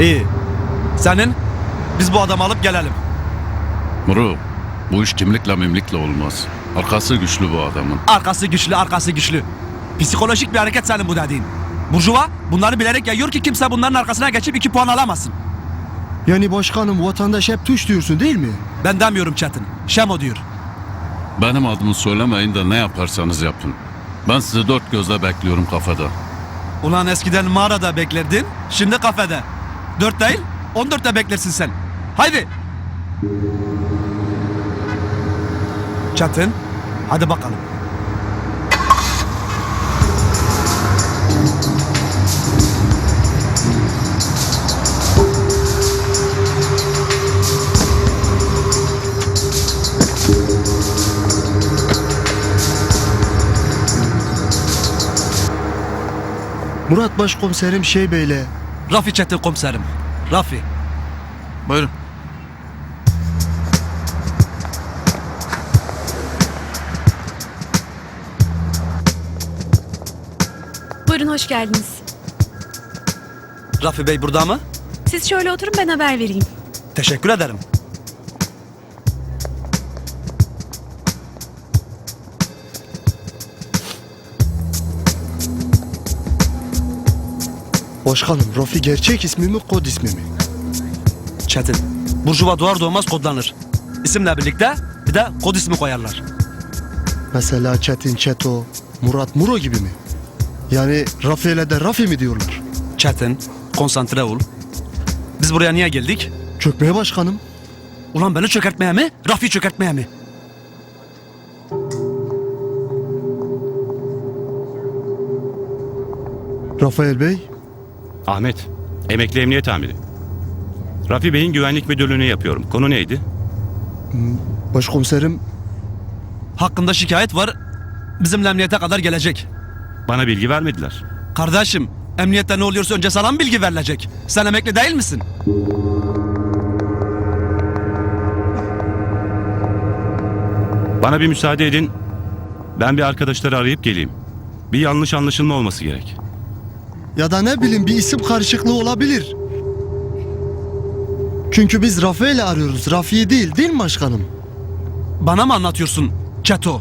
İyi. Senin? Biz bu adamı alıp gelelim. Muru, bu iş kimlikle mimlikle olmaz. Arkası güçlü bu adamın. Arkası güçlü, arkası güçlü. Psikolojik bir hareket senin bu dediğin. Burjuva bunları bilerek yayıyor ki kimse bunların arkasına geçip iki puan alamasın. Yani başkanım vatandaş hep tuş diyorsun değil mi? Ben demiyorum Çetin. Şemo diyor. Benim adımı söylemeyin de ne yaparsanız yapın. Ben sizi dört gözle bekliyorum kafada. Ulan eskiden mağarada beklerdin, şimdi kafede. Dört değil, on dörtte beklersin sen. Haydi. Çetin, hadi bakalım. Murat başkomiserim şey beyle. Rafi Çetin komiserim. Rafi. Buyurun. Buyurun hoş geldiniz. Rafi Bey burada mı? Siz şöyle oturun ben haber vereyim. Teşekkür ederim. Başkanım Rafi gerçek ismi mi kod ismi mi? Çetin. Burjuva doğar doğmaz kodlanır. İsimle birlikte bir de kod ismi koyarlar. Mesela Çetin Çeto, Murat Muro gibi mi? Yani Rafi'yle de Rafi mi diyorlar? Çetin, konsantre ol. Biz buraya niye geldik? Çökmeye başkanım. Ulan beni çökertmeye mi? Rafi çökertmeye mi? Rafael Bey, Ahmet, emekli emniyet amiri. Rafi Bey'in güvenlik müdürlüğünü yapıyorum. Konu neydi? başkomiserim Hakkında şikayet var. Bizim emniyete kadar gelecek. Bana bilgi vermediler. Kardeşim, emniyette ne oluyorsa önce sana mı bilgi verilecek? Sen emekli değil misin? Bana bir müsaade edin. Ben bir arkadaşları arayıp geleyim. Bir yanlış anlaşılma olması gerek. Ya da ne bileyim bir isim karışıklığı olabilir. Çünkü biz Rafael'i arıyoruz. Rafi'yi değil, değil mi başkanım? Bana mı anlatıyorsun Çeto?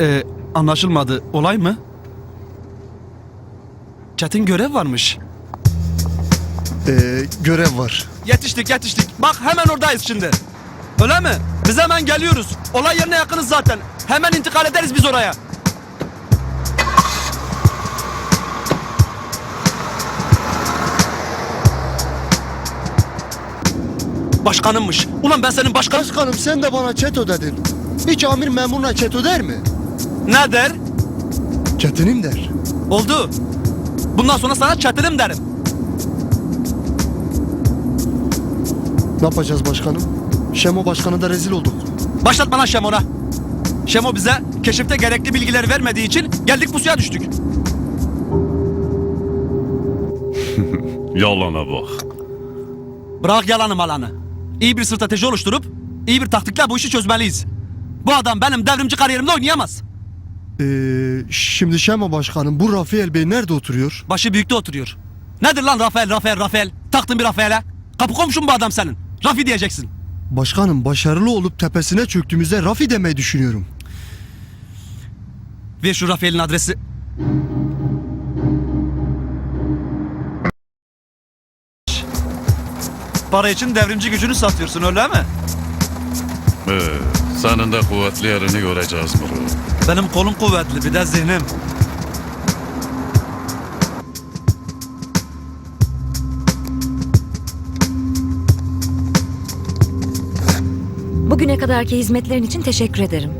Ee, anlaşılmadı. Olay mı? Çetin görev varmış. Ee, görev var. Yetiştik yetiştik. Bak hemen oradayız şimdi. Öyle mi? Biz hemen geliyoruz. Olay yerine yakınız zaten. Hemen intikal ederiz biz oraya. Başkanımmış. Ulan ben senin başkan... Başkanım sen de bana Çeto dedin. Hiç amir memuruna Çeto der mi? Ne der? Çetin'im der. Oldu. Bundan sonra sana çetinim derim. Ne yapacağız başkanım? Şemo başkanı da rezil olduk. Başlat bana Şemo'na. Şemo bize keşifte gerekli bilgileri vermediği için geldik bu suya düştük. Yalana bak. Bırak yalanı malanı. İyi bir strateji oluşturup iyi bir taktikle bu işi çözmeliyiz. Bu adam benim devrimci kariyerimde oynayamaz. Ee, şimdi Şemo başkanım bu Rafael Bey nerede oturuyor? Başı büyükte oturuyor. Nedir lan Rafael, Rafael, Rafael? Taktın bir Rafael'e. Kapı komşun bu adam senin. Rafi diyeceksin. Başkanım başarılı olup tepesine çöktüğümüzde Rafi demeyi düşünüyorum. Ver şu Rafael'in adresi. Para için devrimci gücünü satıyorsun öyle mi? Ee, senin de kuvvetli yerini göreceğiz Muru. Benim kolum kuvvetli bir de zihnim. Bugüne kadarki hizmetlerin için teşekkür ederim.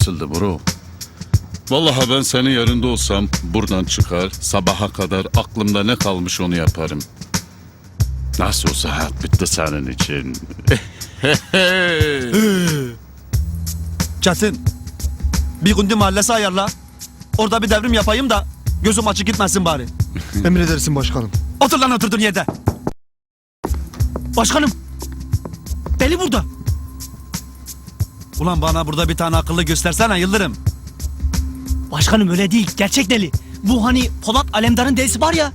Açıldı Muru. Vallahi ben senin yerinde olsam buradan çıkar sabaha kadar aklımda ne kalmış onu yaparım. Nasıl olsa hayat bitti senin için. Çetin. Bir gündü mahallesi ayarla. Orada bir devrim yapayım da gözüm açık gitmesin bari. Emredersin başkanım. Otur lan oturduğun yerde. Başkanım. Deli burada. Ulan bana burada bir tane akıllı göstersene Yıldırım. Başkanım öyle değil. Gerçek deli. Bu hani Polat Alemdar'ın delisi var ya.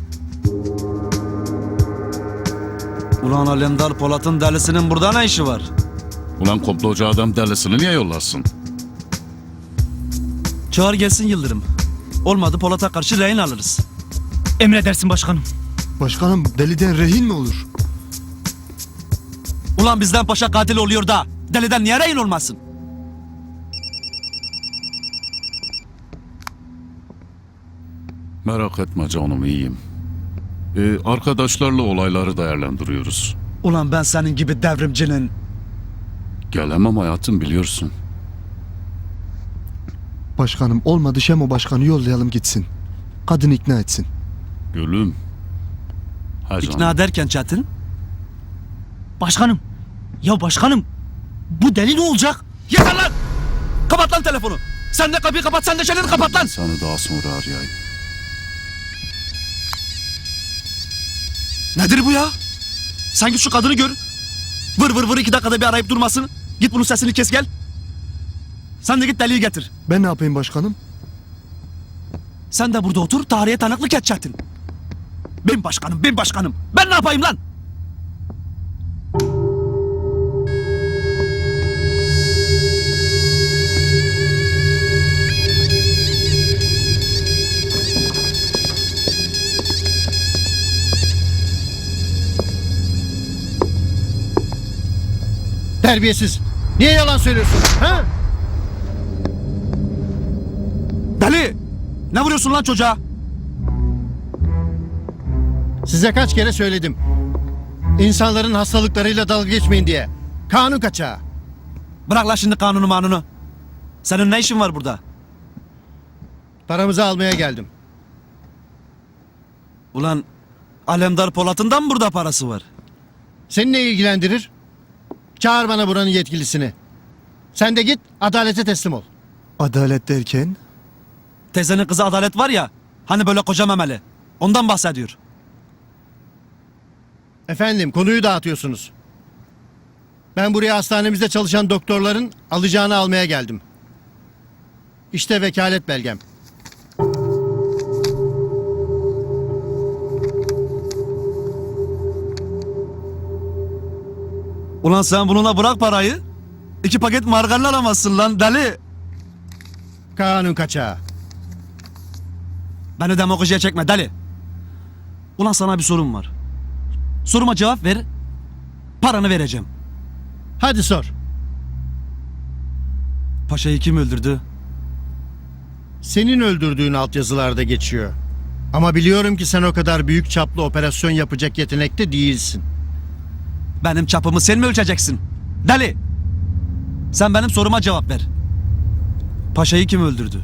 Ulan Alemdar Polat'ın delisinin burada ne işi var? Ulan komplocu adam delisini niye yollarsın? Çağır gelsin Yıldırım. Olmadı Polat'a karşı rehin alırız. Emredersin başkanım. Başkanım deliden rehin mi olur? Ulan bizden paşa katil oluyor da deliden niye rehin olmasın? Merak etme canım iyiyim. Ee, arkadaşlarla olayları değerlendiriyoruz. Ulan ben senin gibi devrimcinin Gelemem hayatım biliyorsun. Başkanım olmadı Şemo başkanı yollayalım gitsin. Kadın ikna etsin. Gülüm. Ha canım. ikna ederken Çetin Başkanım. Ya başkanım. Bu deli ne olacak? Yeter lan! Kapat lan telefonu. Sen de kapıyı kapat, sen de çeneni kapat lan. Seni daha sonra arayayım. Nedir bu ya? Sen git şu kadını gör. Vır vır vır iki dakikada bir arayıp durmasın. Git bunun sesini kes gel. Sen de git deliği getir. Ben ne yapayım başkanım? Sen de burada otur, tarihe tanıklık et Çetin. Ben başkanım, ben başkanım. Ben ne yapayım lan? Terbiyesiz. Niye yalan söylüyorsun? Ha? Deli! Ne vuruyorsun lan çocuğa? Size kaç kere söyledim. İnsanların hastalıklarıyla dalga geçmeyin diye. Kanun kaçağı. Bırak lan şimdi kanunu manunu. Senin ne işin var burada? Paramızı almaya geldim. Ulan Alemdar Polat'ın da mı burada parası var? Seni ne ilgilendirir? Çağır bana buranın yetkilisini. Sen de git adalete teslim ol. Adalet derken? Teyzenin kızı Adalet var ya, hani böyle koca memeli. Ondan bahsediyor. Efendim konuyu dağıtıyorsunuz. Ben buraya hastanemizde çalışan doktorların alacağını almaya geldim. İşte vekalet belgem. Ulan sen bununla bırak parayı. İki paket margarin alamazsın lan deli. Kanun kaçağı. Beni demagojiye çekme deli. Ulan sana bir sorum var. Soruma cevap ver. Paranı vereceğim. Hadi sor. Paşayı kim öldürdü? Senin öldürdüğün altyazılarda geçiyor. Ama biliyorum ki sen o kadar büyük çaplı operasyon yapacak yetenekte değilsin. Benim çapımı sen mi ölçeceksin? Deli. Sen benim soruma cevap ver. Paşayı kim öldürdü?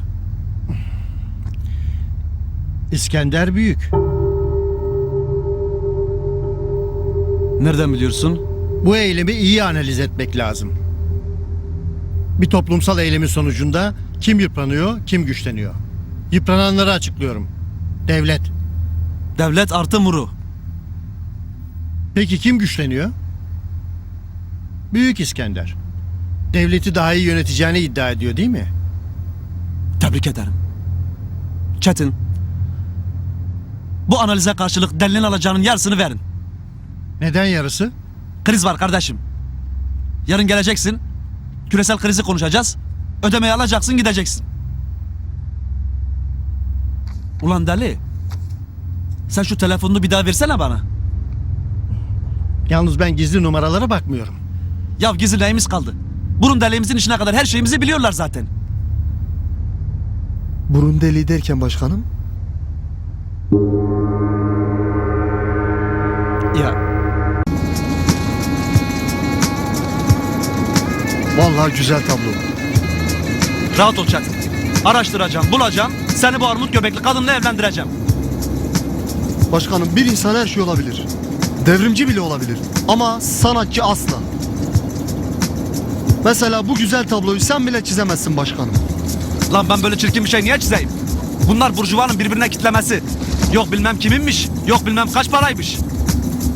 İskender Büyük. Nereden biliyorsun? Bu eylemi iyi analiz etmek lazım. Bir toplumsal eylemin sonucunda kim yıpranıyor, kim güçleniyor. Yıprananları açıklıyorum. Devlet. Devlet artı muru. Peki kim güçleniyor? Büyük İskender. Devleti daha iyi yöneteceğini iddia ediyor değil mi? Tebrik ederim. Çetin. Bu analize karşılık delinin alacağının yarısını verin. Neden yarısı? Kriz var kardeşim. Yarın geleceksin. Küresel krizi konuşacağız. Ödemeyi alacaksın gideceksin. Ulan deli. Sen şu telefonunu bir daha versene bana. Yalnız ben gizli numaralara bakmıyorum. Ya gizli neyimiz kaldı? Bunun deliğimizin işine kadar her şeyimizi biliyorlar zaten. Burun deli derken başkanım? Ya Vallahi güzel tablo. rahat ol Çetin. Araştıracağım, bulacağım. Seni bu armut göbekli kadınla evlendireceğim. Başkanım bir insan her şey olabilir. Devrimci bile olabilir. Ama sanatçı asla. Mesela bu güzel tabloyu sen bile çizemezsin başkanım. Lan ben böyle çirkin bir şey niye çizeyim? Bunlar burjuvanın birbirine kitlemesi. Yok bilmem kiminmiş, yok bilmem kaç paraymış.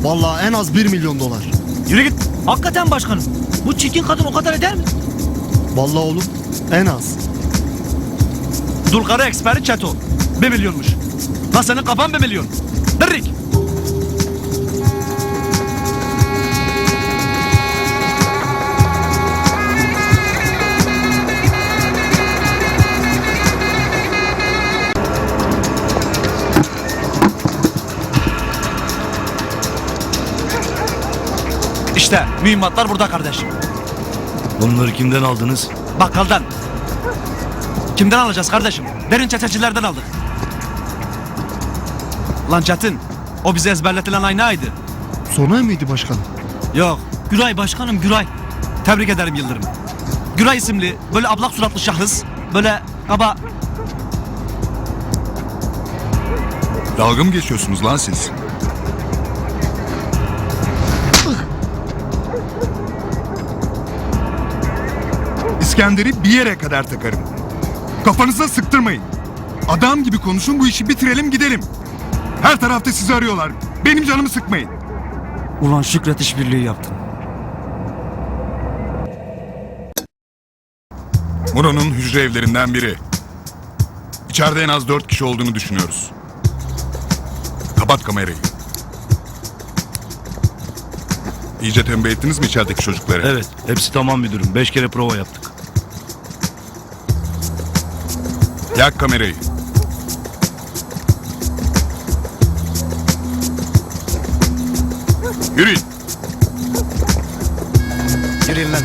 Vallahi en az 1 milyon dolar. Yürü git. Hakikaten başkanım. Bu çirkin kadın o kadar eder mi? Vallahi oğlum en az. Dulkarı eksperi Çeto. Bir milyonmuş. Lan senin kafan bir milyon. Dırrik. Mühimmatlar burada kardeşim. Bunları kimden aldınız? Bakkaldan. Kimden alacağız kardeşim? Derin çetecilerden aldık. Lan Çetin, o bize ezberletilen aynaydı. Sonay mıydı başkanım? Yok, Güray başkanım Güray. tebrik ederim Yıldırım. Güray isimli, böyle ablak suratlı şahıs, böyle kaba... Dalga mı geçiyorsunuz lan siz? İskender'i bir yere kadar takarım. Kafanıza sıktırmayın. Adam gibi konuşun bu işi bitirelim gidelim. Her tarafta sizi arıyorlar. Benim canımı sıkmayın. Ulan Şükret işbirliği yaptın. Muro'nun hücre evlerinden biri. İçeride en az dört kişi olduğunu düşünüyoruz. Kapat kamerayı. İyice tembih ettiniz mi içerideki çocukları? Evet, hepsi tamam müdürüm. Beş kere prova yaptık. Yak kamerayı. Yürüyün. Yürüyün lan.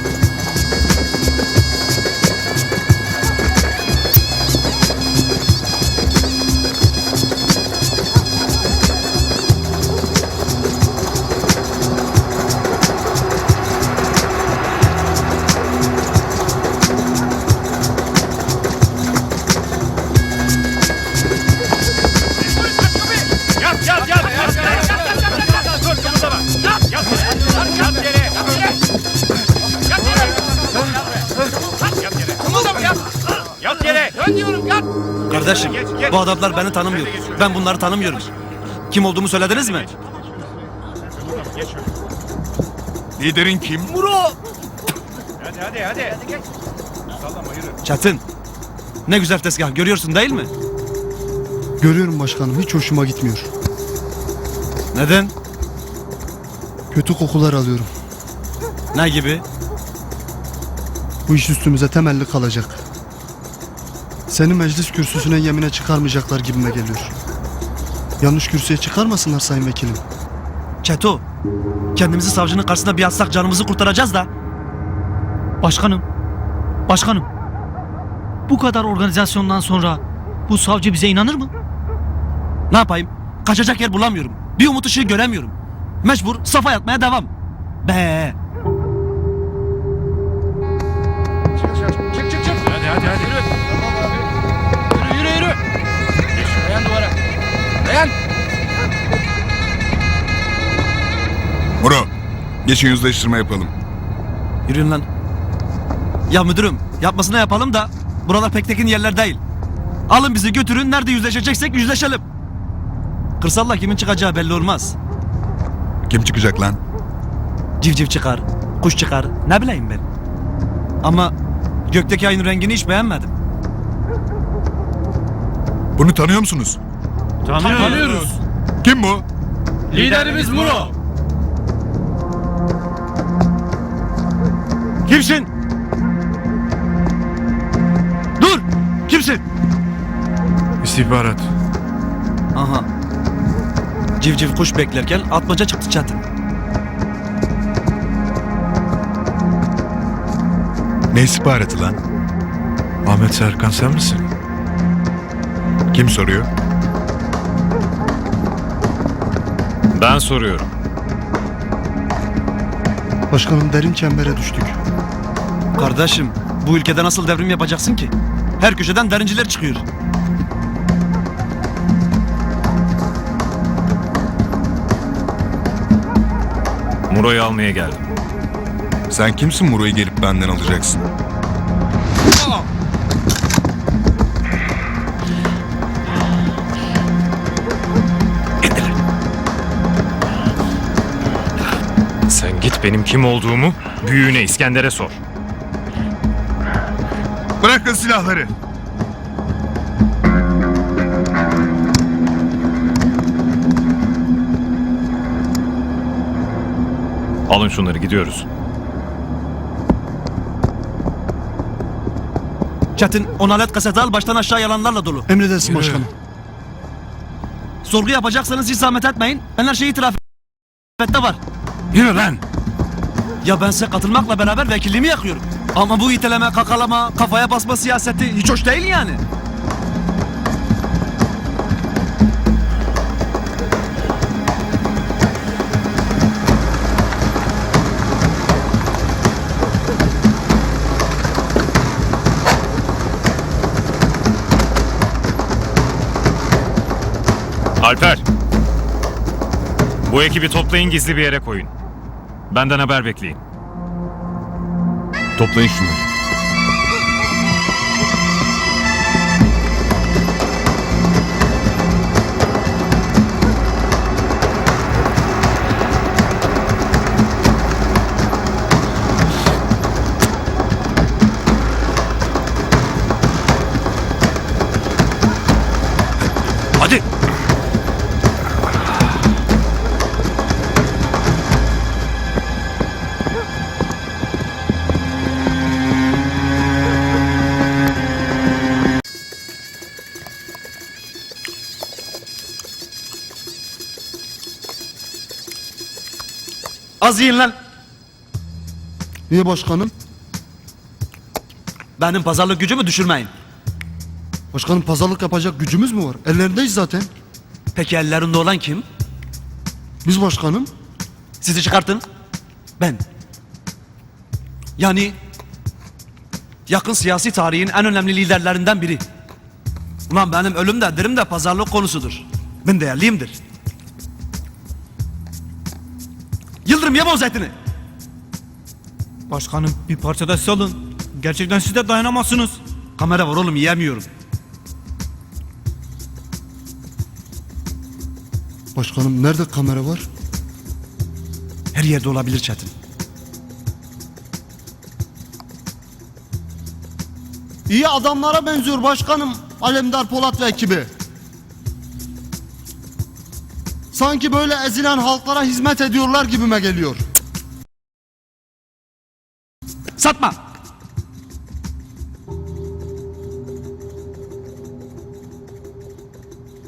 Kardeşim, bu adamlar beni tanımıyor. Ben bunları tanımıyorum. Kim olduğumu söylediniz mi? Liderin kim? Çetin. Ne güzel tezgah görüyorsun değil mi? Görüyorum başkanım hiç hoşuma gitmiyor. Neden? Kötü kokular alıyorum. Ne gibi? Bu iş üstümüze temelli kalacak. Seni meclis kürsüsüne yemine çıkarmayacaklar gibime geliyor. Yanlış kürsüye çıkarmasınlar sayın vekilim. Çeto. Kendimizi savcının karşısında bir atsak canımızı kurtaracağız da. Başkanım. Başkanım. Bu kadar organizasyondan sonra bu savcı bize inanır mı? Ne yapayım? Kaçacak yer bulamıyorum. Bir umut ışığı göremiyorum. Mecbur safa yatmaya devam. Be. Muro. Geçin yüzleştirme yapalım. Yürüyün lan. Ya müdürüm yapmasına yapalım da buralar pek tekin yerler değil. Alın bizi götürün nerede yüzleşeceksek yüzleşelim. Kırsalla kimin çıkacağı belli olmaz. Kim çıkacak lan? Civciv çıkar, kuş çıkar ne bileyim ben. Ama gökteki ayın rengini hiç beğenmedim. Bunu tanıyor musunuz? Tanıyoruz. Kim bu? Liderimiz Muro. Kimsin? Dur! Kimsin? İstihbarat. Aha. Civciv kuş beklerken atmaca çıktı çatın. Ne istihbaratı lan? Ahmet Serkan sen misin? Kim soruyor? Ben soruyorum. Başkanım derin çembere düştük. Kardeşim bu ülkede nasıl devrim yapacaksın ki? Her köşeden derinciler çıkıyor. Muro'yu almaya geldim. Sen kimsin Muro'yu gelip benden alacaksın? Sen git benim kim olduğumu büyüğüne İskender'e sor. Bırakın silahları. Alın şunları gidiyoruz. Çetin onalet kaseti al baştan aşağı yalanlarla dolu. Emredersin Yürü. başkanım. Sorgu yapacaksanız hiç zahmet etmeyin. Ben her şeyi itiraf de var. Yürü lan. Ya ben size katılmakla beraber vekilliğimi yakıyorum. Ama bu iteleme, kakalama, kafaya basma siyaseti hiç hoş değil yani. Alper! Bu ekibi toplayın gizli bir yere koyun. Benden haber bekleyin. Toplayın şunları. Az yiyin lan. Niye başkanım? Benim pazarlık gücümü düşürmeyin. Başkanım pazarlık yapacak gücümüz mü var? Ellerindeyiz zaten. Peki ellerinde olan kim? Biz başkanım. Sizi çıkartın. Ben. Yani yakın siyasi tarihin en önemli liderlerinden biri. Ulan benim ölüm de dirim de pazarlık konusudur. Ben değerliyimdir. Yeme o zeytini. Başkanım bir parça da siz alın. Gerçekten siz de dayanamazsınız. Kamera var oğlum yiyemiyorum. Başkanım nerede kamera var? Her yerde olabilir Çetin. İyi adamlara benziyor başkanım. Alemdar Polat ve ekibi. Sanki böyle ezilen halklara hizmet ediyorlar gibime geliyor. Satma.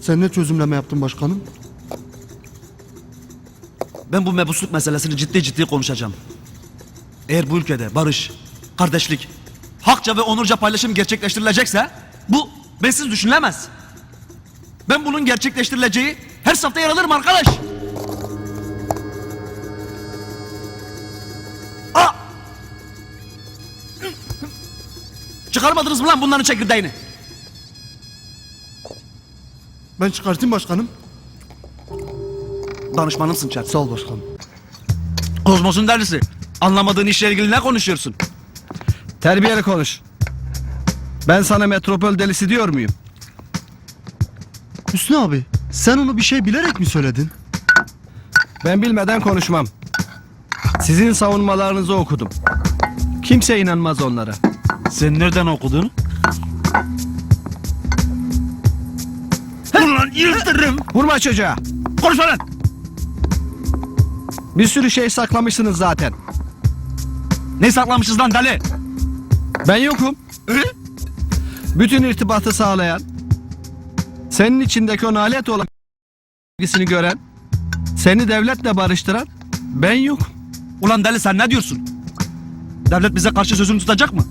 Sen ne çözümleme yaptın başkanım? Ben bu mebusluk meselesini ciddi ciddi konuşacağım. Eğer bu ülkede barış, kardeşlik, hakça ve onurca paylaşım gerçekleştirilecekse bu bensiz düşünülemez. Ben bunun gerçekleştirileceği her safta yer alırım arkadaş. Aa! Çıkarmadınız mı lan bunların çekirdeğini? Ben çıkartayım başkanım. Danışmanımsın Çet. Sağ ol başkanım. Kozmos'un derlisi. Anlamadığın işle ilgili ne konuşuyorsun? Terbiyeli konuş. Ben sana metropol delisi diyor muyum? Hüsnü abi sen onu bir şey bilerek mi söyledin? Ben bilmeden konuşmam. Sizin savunmalarınızı okudum. Kimse inanmaz onlara. Sen nereden okudun? Ulan yıldırım! Vurma çocuğa! Konuşma lan! Bir sürü şey saklamışsınız zaten. Ne saklamışız lan deli? Ben yokum. Bütün irtibatı sağlayan, senin içindeki o nalet olan ilgisini gören, seni devletle barıştıran ben yok. Ulan deli sen ne diyorsun? Devlet bize karşı sözünü tutacak mı?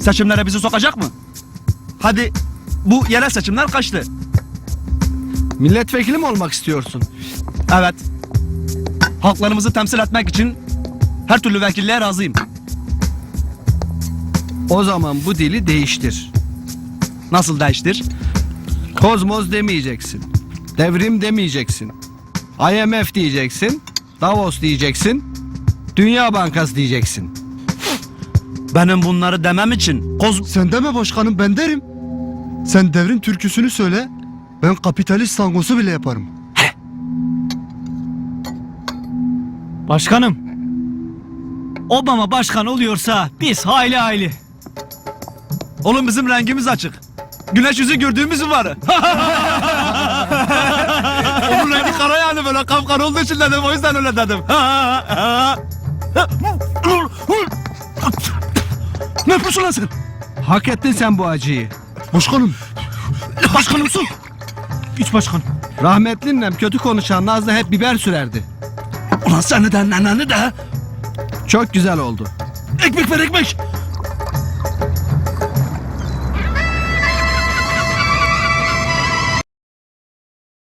Seçimlere bizi sokacak mı? Hadi bu yerel seçimler kaçtı. Milletvekili mi olmak istiyorsun? Evet. Halklarımızı temsil etmek için her türlü vekilliğe razıyım. O zaman bu dili değiştir. Nasıl değiştir? Kozmos demeyeceksin. Devrim demeyeceksin. IMF diyeceksin. Davos diyeceksin. Dünya Bankası diyeceksin. Benim bunları demem için koz... Sen deme başkanım ben derim. Sen devrin türküsünü söyle. Ben kapitalist tangosu bile yaparım. Başkanım. Obama başkan oluyorsa biz hayli hayli. Oğlum bizim rengimiz açık. Güneş yüzü gördüğümüz mü var? Onun rengi kara yani böyle kapkara olduğu için dedim o yüzden öyle dedim. Ne yapıyorsun lan sen? Hak ettin sen bu acıyı. Başkanım. Başkanımsın. İç başkanım. Rahmetlinle kötü konuşan Nazlı hep biber sürerdi. Ulan sen de nananı da Çok güzel oldu. ekmek ver ekmek.